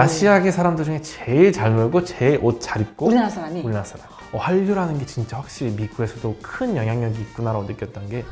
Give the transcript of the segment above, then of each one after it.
아시아계 사람들 중에 제일 잘 놀고 제일 옷 잘 입고 우리나라 사람이 우리나라 사람. 어, 한류라는 게 진짜 확실히 미국에서도 큰 영향력이 있구나라고 느꼈던 게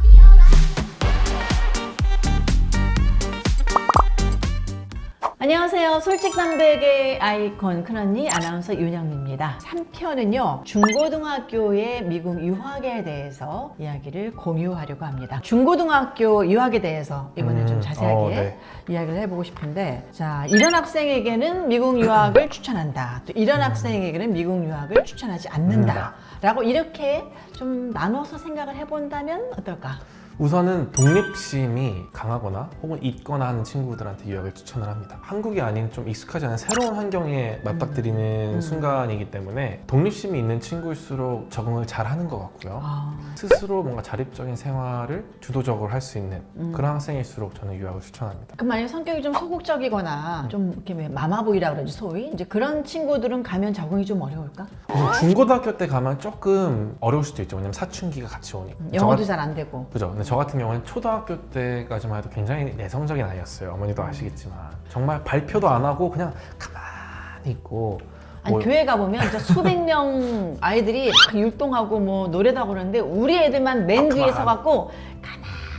안녕하세요. 솔직담백의 아이콘 큰언니 아나운서 윤영입니다. 3편은요. 중고등학교의 미국 유학에 대해서 이야기를 공유하려고 합니다. 중고등학교 유학에 대해서 이번에 좀 음, 자세하게 어, 네. 이야기를 해보고 싶은데 자 이런 학생에게는 미국 유학을 추천한다. 또 음. 이런 학생에게는 미국 유학을 추천하지 않는다. 라고 이렇게 좀 나눠서 생각을 해본다면 어떨까? 우선은 독립심이 강하거나 혹은 있거나 하는 친구들한테 유학을 추천을 합니다. 한국이 아닌 좀 익숙하지 않은 새로운 환경에 맞닥뜨리는 음. 순간이기 때문에 독립심이 있는 친구일수록 적응을 잘 하는 것 같고요. 아, 스스로 뭔가 자립적인 생활을 주도적으로 할 수 있는 음. 그런 학생일수록 저는 유학을 추천합니다. 그 만약에 성격이 좀 소극적이거나 좀 이렇게 왜 마마보이라 그러지 소위 이제 그런 친구들은 가면 적응이 좀 어려울까? 중고등학교 때 가면 조금 어려울 수도 있죠. 왜냐면 사춘기가 같이 오니까. 음, 저 영어도 같- 잘안 되고 그죠. 저 같은 경우는 초등학교 때까지만 해도 굉장히 내성적인 아이였어요. 어머니도 아시겠지만. 정말 발표도 안 하고 그냥 가만히 있고. 아니 뭐- 교회 가보면 진짜 수백 명 아이들이 막 율동하고 뭐 노래도 하고 그러는데 우리 애들만 맨 뒤에 가만. 서갖고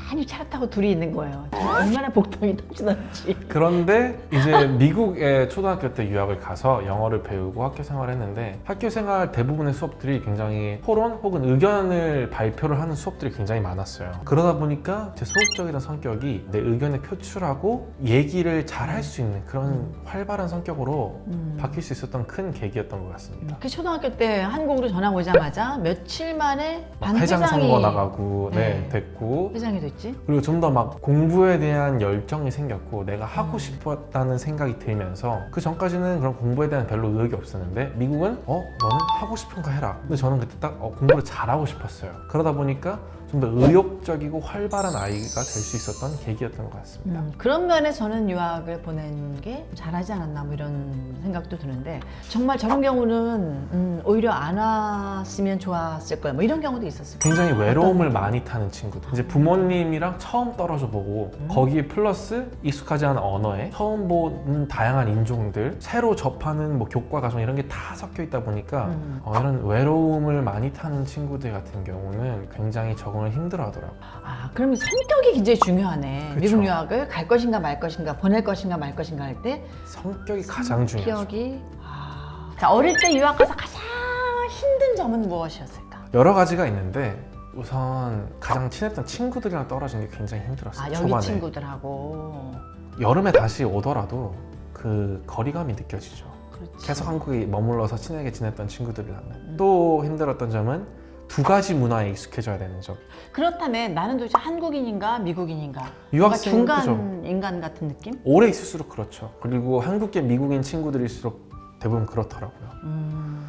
가만히 차 타고 둘이 있는 거예요 얼마나 복통이 터지던지 그런데 이제 미국에 초등학교 때 유학을 가서 영어를 배우고 학교 생활을 했는데 학교 생활 대부분의 수업들이 굉장히 토론 혹은 의견을 발표를 하는 수업들이 굉장히 많았어요. 그러다 보니까 제 소극적이던 성격이 내 의견을 표출하고 얘기를 잘 할 수 있는 그런 활발한 성격으로 음. 바뀔 수 있었던 큰 계기였던 것 같습니다. 그 초등학교 때 한국으로 전학 오자마자 며칠 만에 막 회장 반회장이 선거 나가고 네, 네. 됐고 회장이 됐 지? 그리고 좀 더 막 공부에 대한 열정이 생겼고 내가 하고 음. 싶었다는 생각이 들면서 그 전까지는 그런 공부에 대한 별로 의욕이 없었는데 미국은 어? 너는 하고 싶은 거 해라. 근데 저는 그때 딱 어, 공부를 잘하고 싶었어요. 그러다 보니까 좀 더 의욕적이고 활발한 아이가 될 수 있었던 계기였던 것 같습니다 음, 그런 면에 저는 유학을 보낸 게 잘하지 않았나 뭐 이런 생각도 드는데 정말 저런 경우는 음, 오히려 안 왔으면 좋았을 거야 뭐 이런 경우도 있었을 거예요. 굉장히 외로움을 많이 타는 친구들 이제 부모님이랑 처음 떨어져 보고 음. 거기에 플러스 익숙하지 않은 언어에 처음 보는 다양한 인종들 새로 접하는 뭐 교과 과정 이런 게 다 섞여 있다 보니까 음. 어, 이런 외로움을 많이 타는 친구들 같은 경우는 굉장히 적 응을 힘들어 하더라고요. 아 그러면 성격이 굉장히 중요하네 그쵸. 미국 유학을 갈 것인가 말 것인가 보낼 것인가 말 것인가 할 때 성격이 가장 중요하죠. 성격이 아. 자 어릴 때 유학 가서 가장 힘든 점은 무엇이었을까? 여러 가지가 있는데 우선 가장 친했던 친구들이랑 떨어진 게 굉장히 힘들었어요. 아 여기 초반에. 친구들하고 여름에 다시 오더라도 그 거리감이 느껴지죠. 그렇지. 계속 한국에 머물러서 친하게 지냈던 친구들이라면 음. 또 힘들었던 점은 두 가지 문화에 익숙해져야 되는 점. 그렇다면 나는 도대체 한국인인가 미국인인가? 뭔가 유학생 중간 그죠? 인간 같은 느낌? 오래 있을수록 그렇죠. 그리고 한국계 미국인 친구들일수록 대부분 그렇더라고요. 음.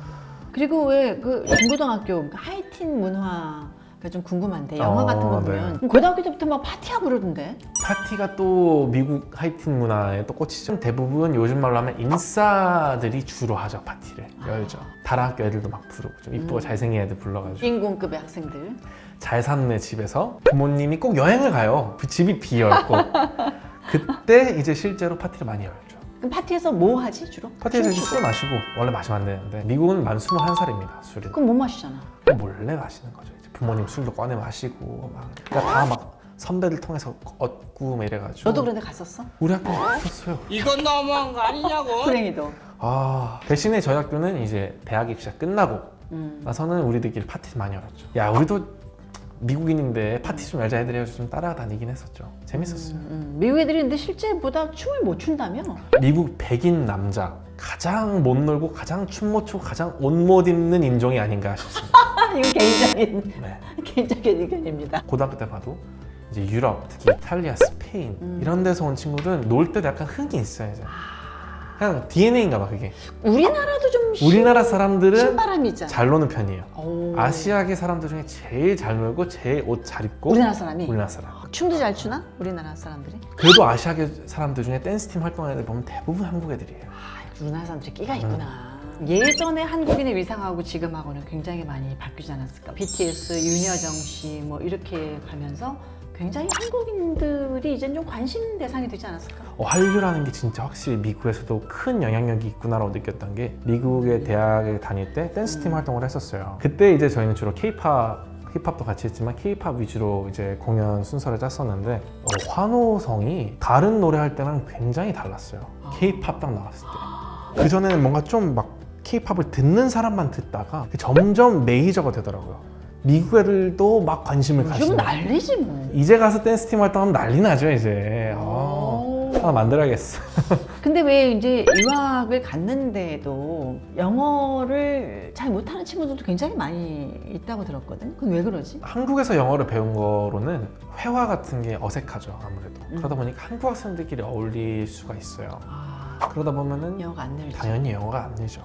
그리고 왜 그 중고등학교 하이틴 문화 가좀 궁금한데 영화 어, 같은 거 네. 보면 고등학교 때부터 막 파티하고 그러던데 파티가 또 미국 하이틴 문화에 또 꽂히죠. 대부분 요즘 말로 하면 인싸들이 주로 하죠 파티를 열죠. 다른 학교 애들도 막 부르고 좀 이쁘고 음. 잘생긴 애들 불러가지고 주인공급의 학생들 잘 사는 애 집에서 부모님이 꼭 여행을 가요. 그 집이 비어요. 꼭. 그때 이제 실제로 파티를 많이 열죠. 그럼 파티에서 뭐 하지 주로? 파티에서 춤추고? 술 마시고 원래 마시면 안 되는데 미국은 만 21살입니다 술이 그럼 못 마시잖아 몰래 마시는 거죠. 이제 부모님 술도 꺼내 마시고 막 그러니까 다막 선배들 통해서 얻고 막 이래가지고 너도 그런데 갔었어? 우리 학교 없었어요. 이건 너무한 거 아니냐고. 불행히도 아 대신에 저희 학교는 이제 대학 입시가 끝나고 음. 나서는 우리들끼리 파티 많이 열었죠. 야 우리도 미국인인데 파티 좀 열자 애들이 해서 좀 따라다니긴 했었죠. 재밌었어요. 음, 음. 미국 애들이 근데 실제보다 춤을 못 춘다며? 미국 백인 남자 가장 못 놀고 가장 춤 못 추고 가장 옷 못 입는 인종이 아닌가 싶습니다. 아 이거 개인적인 네. 개인적인 의견입니다 고등학교 때 봐도 이제 유럽 특히 이탈리아, 스페인 음. 이런 데서 온 친구들은 놀 때도 약간 흥이 있어요. 이제. 그냥 DNA인가 봐 그게. 우리나라도 좀 신- 우리나라 사람들은 신바람이잖아 잘 노는 편이에요. 오. 아시아계 사람들 중에 제일 잘 놀고 제일 옷 잘 입고 우리나라 사람이 우리나라 사람. 춤도 잘 추나? 우리나라 사람들이? 그래도 아시아계 사람들 중에 댄스 팀 활동하는 애들 보면 대부분 한국 애들이에요. 아, 우리나라 사람들 끼가 있구나. 예전에 한국인의 위상하고 지금하고는 굉장히 많이 바뀌지 않았을까? BTS, 윤여정 씨 뭐 이렇게 가면서 굉장히 한국인들이 이제 좀 관심 대상이 되지 않았을까? 어, 한류라는 게 진짜 확실히 미국에서도 큰 영향력이 있구나라고 느꼈던 게 미국의 대학에 다닐 때 댄스팀 활동을 했었어요. 그때 이제 저희는 주로 케이팝 힙합도 같이 했지만 케이팝 위주로 이제 공연 순서를 짰었는데 어, 환호성이 다른 노래 할 때랑 굉장히 달랐어요. 케이팝 딱 나왔을 때. 그 전에는 뭔가 좀 막 케이팝을 듣는 사람만 듣다가 점점 메이저가 되더라고요. 미국 애들도 막 관심을 요즘 가지는. 난리지 뭐. 이제 가서 댄스 팀 활동하면 난리 나죠 이제. 아, 오. 하나 만들어야겠어. 근데 왜 이제 유학을 갔는데도 영어를 잘 못하는 친구들도 굉장히 많이 있다고 들었거든. 그건 왜 그러지? 한국에서 영어를 배운 거로는 회화 같은 게 어색하죠 아무래도. 음. 그러다 보니까 한국 학생들끼리 어울릴 수가 있어요. 아, 그러다 보면은 영어가 안 늘지. 당연히 영어가 안 되죠.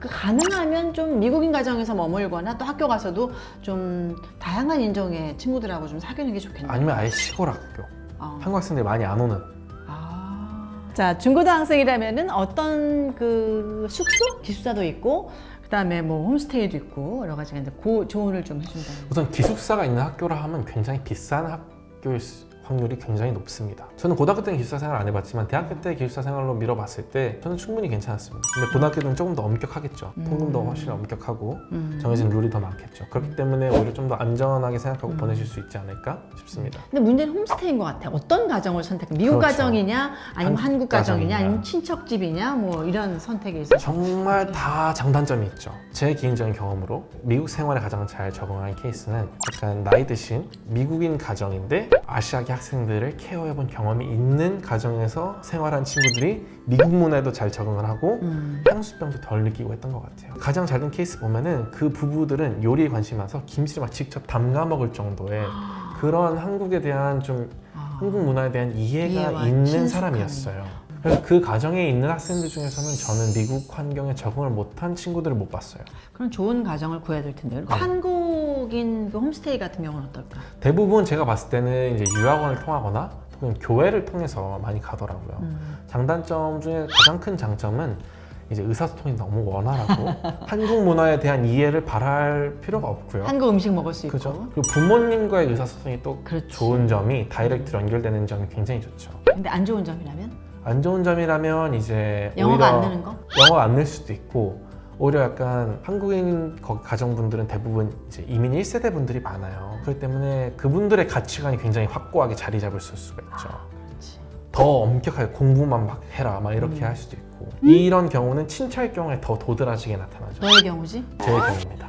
그 가능하면 좀 미국인 가정에서 머물거나 또 학교 가서도 좀 다양한 인종의 친구들하고 좀 사귀는 게 좋겠네. 아니면 아예 시골 학교. 어. 한국 학생들이 많이 안 오는. 아. 자, 중고등학생이라면은 어떤 그 숙소? 기숙사도 있고, 그 다음에 뭐 홈스테이도 있고, 여러 가지가 있는데, 그 조언을 좀 해준다. 우선 기숙사가 있는 학교라 하면 굉장히 비싼 학교일 수- 확률이 굉장히 높습니다. 저는 고등학교 때는 기숙사 생활 안 해봤지만 대학교 때 기숙사 생활로 밀어봤을 때 저는 충분히 괜찮았습니다. 근데 고등학교 때는 조금 더 엄격하겠죠. 음. 통금도 훨씬 엄격하고 음. 정해진 룰이 더 많겠죠. 그렇기 때문에 오히려 좀 더 안전하게 생각하고 음. 보내실 수 있지 않을까 싶습니다. 근데 문제는 홈스테이인 것 같아. 어떤 가정을 선택? 미국 그렇죠. 가정이냐, 아니면 한국 한국 가정이냐. 아니면 친척 집이냐, 뭐 이런 선택에 있어서. 정말 다 장단점이 있죠. 제 개인적인 경험으로 미국 생활에 가장 잘 적응한 케이스는 약간 나이 드신 미국인 가정인데 아시아계 학생들을 케어해 본 경험이 있는 가정에서 생활한 친구들이 미국 문화에도 잘 적응을 하고 음. 향수병도 덜 느끼고 했던 것 같아요. 가장 잘된 케이스 보면은 그 부부들은 요리에 관심이 많아서 김치를 막 직접 담가 먹을 정도의 그런 한국에 대한 좀 아. 한국 문화에 대한 이해가 이해와 있는 친숙함이. 사람이었어요. 그래서 그 가정에 있는 학생들 중에서는 저는 미국 환경에 적응을 못한 친구들을 못 봤어요. 그런 좋은 가정을 구해야 될 텐데. 그리고 네. 한국인 그 홈스테이 같은 경우는 어떨까? 대부분 제가 봤을 때는 이제 유학원을 통하거나 혹은 교회를 통해서 많이 가더라고요. 음. 장단점 중에 가장 큰 장점은 이제 의사소통이 너무 원활하고 한국 문화에 대한 이해를 바랄 필요가 없고요. 한국 음식 먹을 수 있고. 그죠? 그리고 부모님과의 의사소통이 또 그렇지. 좋은 점이 다이렉트로 연결되는 점이 굉장히 좋죠. 근데 안 좋은 점이라면? 안 좋은 점이라면 이제 영어가 안 느는 거? 영어 안늘 수도 있고 오히려 약간 한국인 거- 가정분들은 대부분 이제 이민 1세대 분들이 많아요. 그렇기 때문에 그분들의 가치관이 굉장히 확고하게 자리 잡을 수가 있죠. 더 엄격하게 공부만 막 해라 막 이렇게 음. 할 수도 있고 이런 경우는 친처의 경우에 더 도드라지게 나타나죠. 너의 경우지? 제 경우입니다.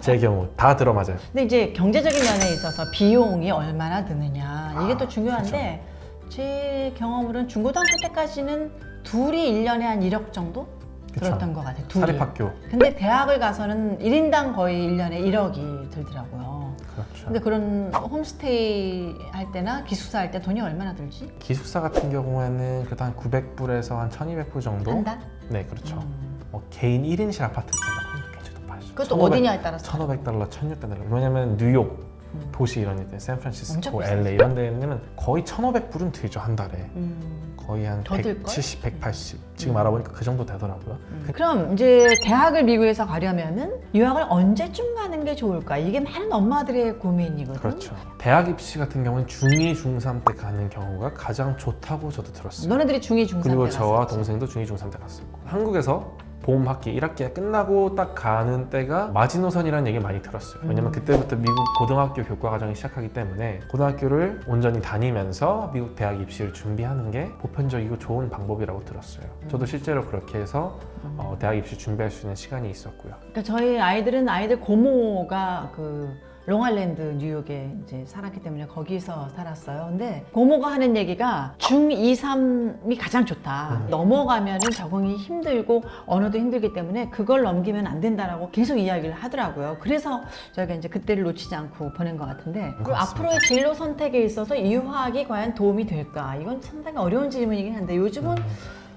제 경우 다 들어맞아요. 근데 이제 경제적인 면에 있어서 비용이 얼마나 드느냐 이게 아, 또 중요한데 제 경험으로는 중고등학교 때까지는 둘이 1년에 한 1억 정도. 들었던 것 같아요. 둘이. 사립학교 근데 대학을 가서는 1인당 거의 1년에 1억이 들더라고요. 그렇죠. 근데 그런 홈스테이 할 때나 기숙사 할 때 돈이 얼마나 들지? 기숙사 같은 경우에는 그래도 한 900불에서 한 1200불 정도. 한 달? 네, 그렇죠. 음. 뭐 개인 1인실 아파트 같은 거 굉장히 높아요. 그것도 어디냐에 따라서 1,500달러, 1,600달러. 왜냐면 뉴욕 음. 도시 이런 데, 엄청 샌프란시스코, 비싸죠. LA 이런 데는 거의 1,500불은 들죠 한 달에. 음. 거의 한 더 들걸? 170, 180. 지금 음. 알아보니까 그 정도 되더라고요. 음. 그럼 이제 대학을 미국에서 가려면은 유학을 언제쯤 가는 게 좋을까? 이게 많은 엄마들의 고민이거든. 그렇죠. 대학 입시 같은 경우는 중2, 중3 때 가는 경우가 가장 좋다고 저도 들었어요. 너네들이 중2, 중3 때 그리고 저와 갔었지. 동생도 중2, 중3 때 갔었고 한국에서 봄 학기 1학기가 끝나고 딱 가는 때가 마지노선이라는 얘기 많이 들었어요. 왜냐면 음. 그때부터 미국 고등학교 교과 과정이 시작하기 때문에 고등학교를 온전히 다니면서 미국 대학 입시를 준비하는 게 보편적이고 좋은 방법이라고 들었어요. 저도 실제로 그렇게 해서 음. 어, 대학 입시 준비할 수 있는 시간이 있었고요. 그러니까 저희 아이들은 아이들 고모가 그 롱아일랜드 뉴욕에 이제 살았기 때문에 거기서 살았어요. 근데 고모가 하는 얘기가 중 2, 3이 가장 좋다. 음. 넘어가면은 적응이 힘들고 언어도 힘들기 때문에 그걸 넘기면 안 된다라고 계속 이야기를 하더라고요. 그래서 저희가 이제 그때를 놓치지 않고 보낸 것 같은데 그리고. 앞으로의 진로 선택에 있어서 유학이 과연 도움이 될까? 이건 상당히 어려운 질문이긴 한데 요즘은 음.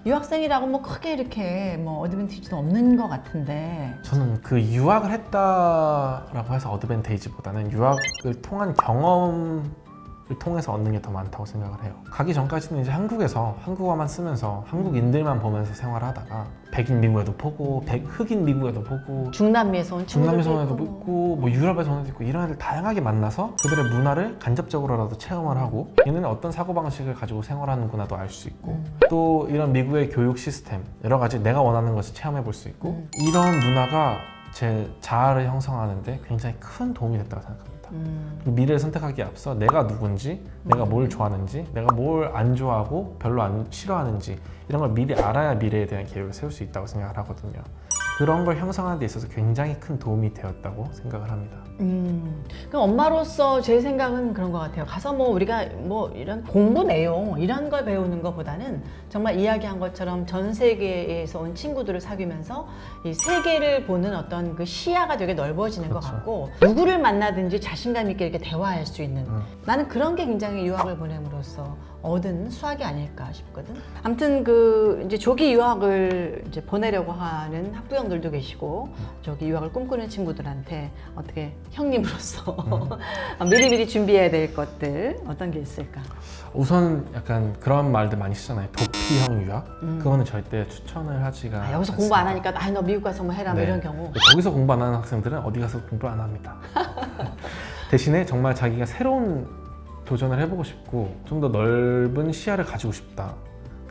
유학생이라고 뭐 크게 이렇게 뭐 어드밴티지도 없는 것 같은데. 저는 그 유학을 했다라고 해서 어드밴테이지보다는 유학을 통한 경험을 통해서 얻는 게 더 많다고 생각을 해요. 가기 전까지는 이제 한국에서 한국어만 쓰면서 한국인들만 보면서 생활하다가 백인 미국에도 보고 백, 흑인 미국에도 보고 중남미에서 온 친구들도 중남에서도 있고. 있고 뭐 유럽에서도 있고 이런 애들 다양하게 만나서 그들의 문화를 간접적으로라도 체험을 하고 얘네는 어떤 사고 방식을 가지고 생활하는구나도 알 수 있고 음. 또 이런 미국의 교육 시스템 여러 가지 내가 원하는 것을 체험해 볼 수 있고 음. 이런 문화가 제 자아를 형성하는데 굉장히 큰 도움이 됐다고 생각합니다. 음. 미래를 선택하기에 앞서 내가 누군지, 내가 뭘 좋아하는지, 내가 뭘 안 좋아하고 별로 안 싫어하는지 이런 걸 미리 알아야 미래에 대한 계획을 세울 수 있다고 생각을 하거든요. 그런 걸 형성하는 데 있어서 굉장히 큰 도움이 되었다고 생각을 합니다. 음, 그럼 엄마로서 제 생각은 그런 것 같아요. 가서 뭐 우리가 뭐 이런 공부 내용 이런 걸 배우는 것보다는 정말 이야기한 것처럼 전 세계에서 온 친구들을 사귀면서 이 세계를 보는 어떤 그 시야가 되게 넓어지는 것 그렇죠. 같고 누구를 만나든지 자신감 있게 이렇게 대화할 수 있는 음. 나는 그런 게 굉장히 유학을 보냄으로써 얻은 수학이 아닐까 싶거든. 아무튼 그 이제 조기 유학을 이제 보내려고 하는 학부형들도 계시고 조기 유학을 꿈꾸는 친구들한테 어떻게 형님으로서 미리미리 준비해야 될 것들 어떤 게 있을까? 우선 약간 그런 말들 많이 쓰잖아요. 도피형 유학. 음. 그거는 절대 추천을 하지가 아, 여기서 공부 안 않습니다. 하니까 아너 미국 가서 뭐 해라 뭐 네. 이런 경우. 거기서 공부 안 하는 학생들은 어디 가서 공부를 안 합니다. 대신에 정말 자기가 새로운 도전을 해보고 싶고 좀 더 넓은 시야를 가지고 싶다.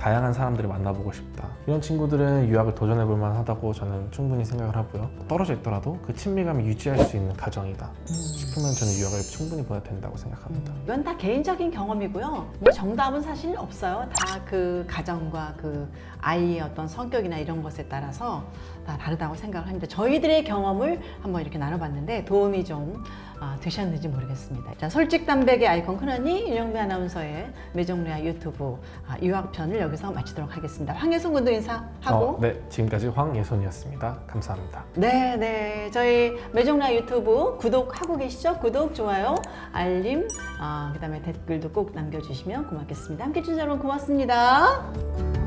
다양한 사람들을 만나보고 싶다. 이런 친구들은 유학을 도전해볼 만하다고 저는 충분히 생각을 하고요. 떨어져 있더라도 그 친밀감을 유지할 수 있는 가정이다 싶으면 저는 유학을 충분히 보내도 된다고 생각합니다. 이건 다 개인적인 경험이고요. 뭐 정답은 사실 없어요. 다 그 가정과 그 아이의 어떤 성격이나 이런 것에 따라서 다 다르다고 생각을 합니다. 저희들의 경험을 한번 이렇게 나눠봤는데 도움이 좀 아, 되셨는지 모르겠습니다. 자, 솔직 담백의 아이콘 큰언니 윤영배 아나운서의 매정루야 유튜브 아, 유학편을 여기서 마치도록 하겠습니다. 황혜선 군도 인사하고 어, 네, 지금까지 황예손이었습니다. 감사합니다. 네, 네. 저희 매정라 유튜브 구독하고 계시죠? 구독, 좋아요, 알림, 아, 그다음에 댓글도 꼭 남겨주시면 고맙겠습니다. 함께 해주신 여러분 고맙습니다.